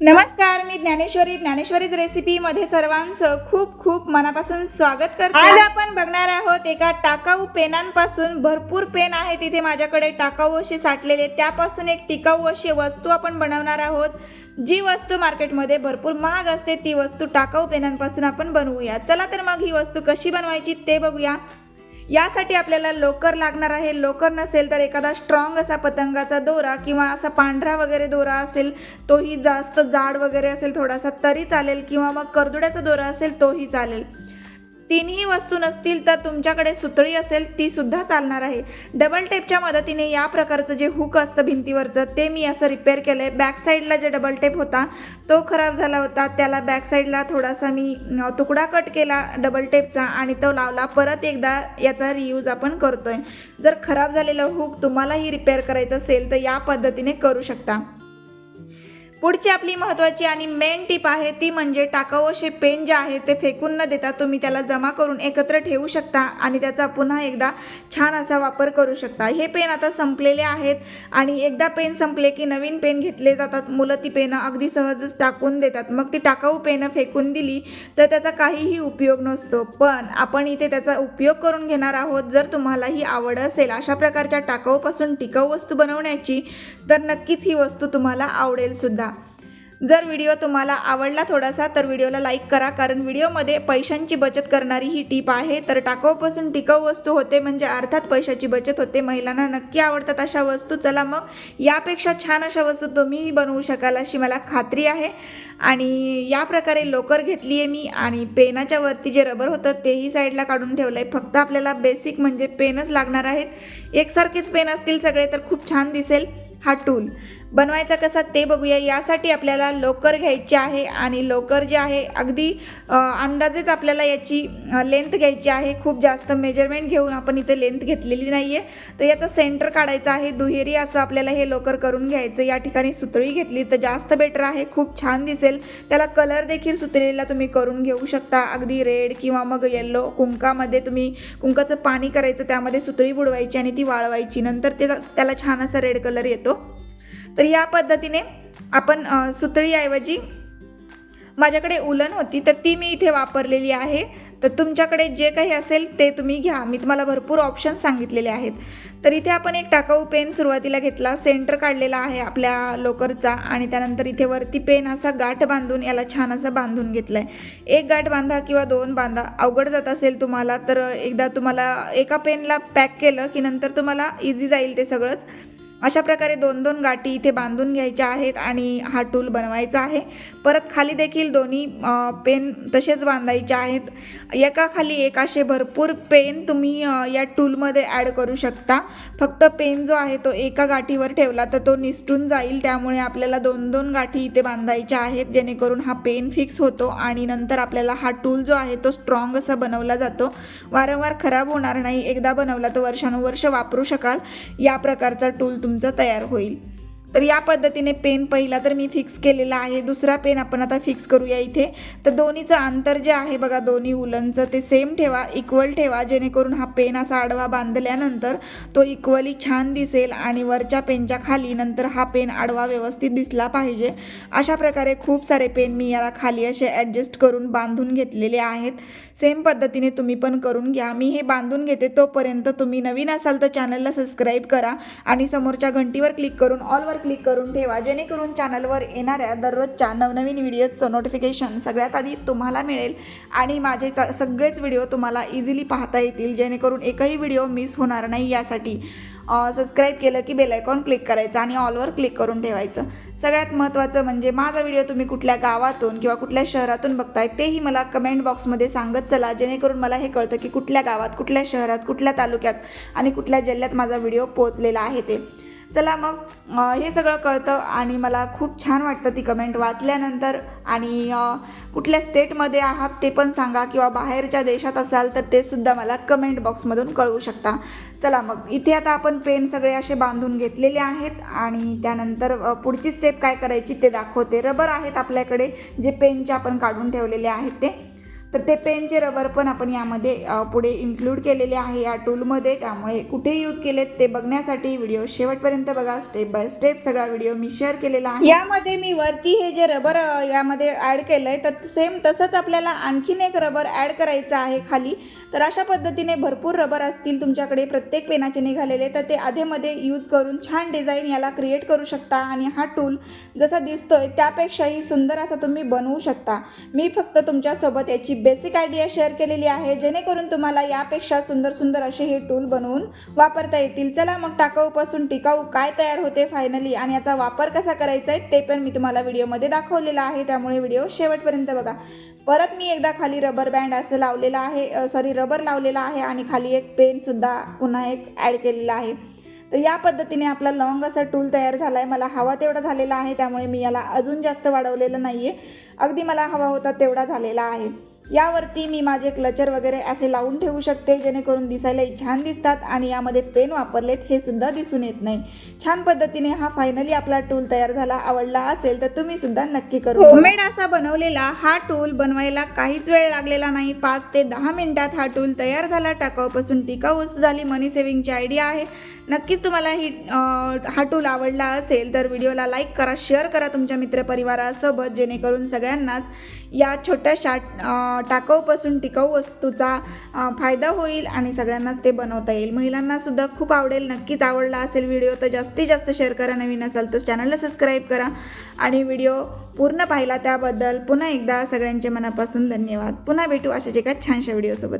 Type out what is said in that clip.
नमस्कार मी ज्ञानेश्वरी. ज्ञानेश्वरीच रेसिपीमध्ये सर्वांचं खूप खूप मनापासून स्वागत करते. आज आपण बघणार आहोत एका टाकाऊ पेनांपासून भरपूर पेन आहे तिथे माझ्याकडे. टाकाऊ अशी साठलेले त्यापासून एक टिकाऊ अशी वस्तू आपण बनवणार आहोत जी वस्तू मार्केटमध्ये भरपूर महाग असते. ती वस्तू टाकाऊ पेनांपासून आपण बनवूया. चला तर मग ही वस्तू कशी बनवायची ते बघूया. यासाठी आपल्याला लोकर लागणार आहे. लोकर नसेल तर एखादा स्ट्रॉंग असा पतंगाचा दोरा किंवा असा पांढरा वगैरे दोरा असेल तोही जास्त जाड वगैरे असेल थोडासा तरी चालेल किंवा मग करदुड्याचा दोरा असेल तोही चालेल. तीनही वस्तू नसतील तर तुमच्याकडे सुतळी असेल ती सुद्धा चालणार आहे. डबल टेपच्या मदतीने या प्रकारचं जे हुक असतं भिंतीवरचं ते मी असं रिपेअर केलं आहे बॅक साईडला जे डबल टेप होता तो खराब झाला होता. त्याला बॅक साईडला थोडासा मी तुकडा कट केला डबल टेपचा आणि तो लावला. परत एकदा याचा रियूज आपण करतोय. जर खराब झालेलं हुक तुम्हालाही रिपेअर करायचं असेल तर या पद्धतीने करू शकता. पुढची आपली महत्त्वाची आणि मेन टीप आहे ती म्हणजे टाकाऊ पेन जे आहे ते फेकून न देता तुम्ही त्याला जमा करून एकत्र ठेवू शकता आणि त्याचा पुन्हा एकदा छान असा वापर करू शकता. हे पेन आता संपलेले आहेत आणि एकदा पेन संपले की नवीन पेन घेतले जातात. मुलं ती पेनं अगदी सहजच टाकून देतात. मग ती टाकाऊ पेनं फेकून दिली तर त्याचा काहीही उपयोग नसतो. पण आपण इथे त्याचा उपयोग करून घेणार आहोत. जर तुम्हाला ही आवड असेल अशा प्रकारच्या टाकाऊपासून टिकाऊ वस्तू बनवण्याची तर नक्कीच ही वस्तू तुम्हाला आवडेल सुद्धा. जर व्हिडिओ तुम्हाला आवडला थोडासा तर व्हिडिओला लाईक करा कारण व्हिडिओमध्ये पैशांची बचत करणारी ही टीप आहे. तर टाकाऊपासून टिकाऊ वस्तू होते म्हणजे अर्थात पैशाची बचत होते. महिलांना नक्की आवडतात अशा वस्तू. चला मग यापेक्षा छान अशा वस्तू तुम्ही बनवू शकाल अशी मला खात्री आहे. आणि या प्रकारे लोकर घेतली आहे मी आणि पेनाच्या वरती जे रबर होतं तेही साईडला काढून ठेवलं आहे फक्त आपल्याला बेसिक म्हणजे पेनच लागणार आहेत. एकसारखेच पेन असतील सगळे तर खूप छान दिसेल हा टूल बनवायचा कसा ते बघूया. यासाठी आपल्याला लोकर घ्यायची आहे आणि लोकर जे आहे अगदी अंदाजेच आपल्याला याची लेंथ घ्यायची आहे. खूप जास्त मेजरमेंट घेऊन आपण इथे लेंथ घेतलेली नाही आहे तर याचं सेंटर काढायचं आहे. दुहेरी असं आपल्याला हे लोकर करून घ्यायचं. या ठिकाणी सुतळी घेतली तर जास्त बेटर आहे. खूप छान दिसेल. त्याला कलर देखील सुतळीला तुम्ही करून घेऊ शकता. अगदी रेड किंवा मग येल्लो कुंकामध्ये तुम्ही कुंकाचं पाणी करायचं त्यामध्ये सुतळी बुडवायची आणि ती वाळवायची. नंतर ते त्याला छान असा रेड कलर येतो. तर या पद्धतीने आपण सुतळीऐवजी माझ्याकडे उलन होती तर ती मी इथे वापरलेली आहे. तर तुमच्याकडे जे काही असेल ते तुम्ही घ्या. मी तुम्हाला भरपूर ऑप्शन सांगितलेले आहेत. तर इथे आपण एक टाकाऊ पेन सुरुवातीला घेतला. सेंटर काढलेला आहे आपल्या लोकरचा आणि त्यानंतर इथे वरती पेन असा गाठ बांधून याला छान असा बांधून घेतला आहे एक गाठ बांधा किंवा दोन बांधा. अवघड जात असेल तुम्हाला तर एकदा तुम्हाला एका पेनला पॅक केलं की नंतर तुम्हाला इझी जाईल ते सगळंच. अशा प्रकारे दोन दोन गाठी इथे बांधून घ्यायच्या आहेत आणि हा टूल बनवायचा आहे. परत खाली देखील दोन्ही पेन तसेच बांधायचे आहेत. एका खाली एक असे भरपूर पेन तुम्ही या टूलमध्ये ॲड करू शकता. फक्त पेन जो आहे तो एका गाठीवर ठेवला तर तो निसटून जाईल. त्यामुळे आपल्याला दोन दोन गाठी इथे बांधायच्या आहेत. जेणेकरून हा पेन फिक्स होतो आणि नंतर आपल्याला हा टूल जो आहे तो स्ट्रॉंग असा बनवला जातो. वारंवार खराब होणार नाही. एकदा बनवला तर वर्षानुवर्ष वापरू शकाल. या प्रकारचा टूल तुमचा तयार होईल. तर या पद्धतीने पेन पहिला तर मी फिक्स केलेला आहे. दुसरा पेन आपण आता फिक्स करूया इथे. तर दोन्हीचं अंतर जे आहे बघा दोन्ही उलनचं ते सेम ठेवा इक्वल ठेवा. जेणेकरून हा पेन असा आडवा बांधल्यानंतर तो इक्वली छान दिसेल आणि वरच्या पेनच्या खाली नंतर हा पेन आडवा व्यवस्थित दिसला पाहिजे. अशा प्रकारे खूप सारे पेन मी याला खाली असे ॲडजस्ट करून बांधून घेतलेले आहेत. सेम पद्धतीने तुम्ही पण करून घ्या. मी हे बांधून घेते तोपर्यंत तुम्ही नवीन असाल तर चॅनलला सबस्क्राईब करा आणि समोरच्या घंटीवर क्लिक करून ऑलवर क्लिक करून ठेवा. जेणेकरून चॅनलवर येणाऱ्या दररोजच्या नवनवीन व्हिडिओचं नोटिफिकेशन सगळ्यात आधी तुम्हाला मिळेल आणि माझे च- सगळेच व्हिडिओ तुम्हाला इझिली पाहता येतील. जेणेकरून एकही व्हिडिओ मिस होणार नाही यासाठी सबस्क्राईब केलं की बेल आयकॉन क्लिक करायचं आणि ऑलवर क्लिक करून ठेवायचं. सगळ्यात महत्त्वाचं म्हणजे माझा व्हिडिओ तुम्ही कुठल्या गावातून किंवा कुठल्या शहरातून बघताय तेही मला कमेंट बॉक्समध्ये सांगत चला. जेणेकरून मला हे कळतं की कुठल्या गावात कुठल्या शहरात कुठल्या तालुक्यात आणि कुठल्या जिल्ह्यात माझा व्हिडिओ पोहोचलेला आहे ते. चला मग हे सगळं कळतं आणि मला खूप छान वाटतं ती कमेंट वाचल्यानंतर. आणि कुठल्या स्टेटमध्ये आहात ते पण सांगा किंवा बाहेरच्या देशात असाल तर ते सुद्धा मला कमेंट बॉक्समधून कळवू शकता. चला मग इथे आता आपण पेन सगळे असे बांधून घेतलेले आहेत आणि त्यानंतर पुढची स्टेप काय करायची ते दाखवते. रबर आहेत आपल्याकडे जे पेनचे आपण काढून ठेवलेले आहेत ते. तर ते पेनचे रबर पण आपण यामध्ये पुढे इन्क्लूड केलेले आहे या टूलमध्ये त्यामुळे कुठे यूज केलेत ते बघण्यासाठी व्हिडिओ शेवटपर्यंत बघा. स्टेप बाय स्टेप सगळा व्हिडिओ मी शेअर केलेला आहे. यामध्ये मी वरती हे जे रबर यामध्ये ॲड केलं आहे तर सेम तसंच आपल्याला आणखीन एक रबर ॲड करायचं आहे खाली. तर अशा पद्धतीने भरपूर रबर असतील तुमच्याकडे प्रत्येक पेनाचे निघालेले तर ते आधेमध्ये यूज करून छान डिझाईन याला क्रिएट करू शकता. आणि हा टूल जसा दिसतोय त्यापेक्षाही सुंदर असा तुम्ही बनवू शकता. मी फक्त तुमच्यासोबत याची बेसिक आयडिया शेअर केलेली आहे. जेणेकरून तुम्हाला यापेक्षा सुंदर सुंदर असे हे टूल बनवून वापरता येतील. चला मग टाकाऊपासून टिकाऊ काय तयार होते फायनली आणि याचा वापर कसा करायचा आहे ते पण मी तुम्हाला व्हिडिओमध्ये दाखवलेलं आहे. त्यामुळे व्हिडिओ शेवटपर्यंत बघा. परत मी एकदा खाली रबर बँड असं लावलेलं आहे. सॉरी रबर लावलेला आहे आणि खाली एक पेनसुद्धा पुन्हा एक ॲड केलेला आहे. तर या पद्धतीने आपला लॉंग असा टूल तयार झाला आहे मला हवा तेवढा झालेला आहे. त्यामुळे मी याला अजून जास्त वाढवलेलं नाही आहे अगदी मला हवा होता तेवढा झालेला आहे. यावरती मी माझे क्लचर वगैरे असे लावून ठेवू शकते जेणेकरून दिसायलाही छान दिसतात आणि यामध्ये पेन वापरलेत हे सुद्धा दिसून येत नाही. छान पद्धतीने हा फायनली आपला टूल तयार झाला आवडला असेल तर तुम्ही सुद्धा नक्की करू होममेड असा बनवलेला हा टूल बनवायला काहीच वेळ लागलेला नाही. पाच ते दहा मिनिटात हा टूल तयार झाला टाकाऊपासून टिकाऊ झाली मनी सेव्हिंगची आयडिया आहे. नक्कीच तुम्हाला ही हा टूल आवडला असेल तर व्हिडिओला लाईक करा शेअर करा तुमच्या मित्रपरिवारासोबत जेणेकरून सगळ्यांनाच या छोट्याशा टाकाऊपासून टिकाऊ वस्तूचा फायदा होईल आणि सगळ्यांनाच ते बनवता येईल. महिलांनासुद्धा खूप आवडेल नक्कीच आवडला असेल व्हिडिओ तर जास्तीत जास्त शेअर करा. नवीन असाल तर चॅनलला सबस्क्राईब करा आणि व्हिडिओ पूर्ण पाहिला त्याबद्दल पुन्हा एकदा सगळ्यांचे मनापासून धन्यवाद. पुन्हा भेटू अशाच एका छानशा व्हिडिओसोबत.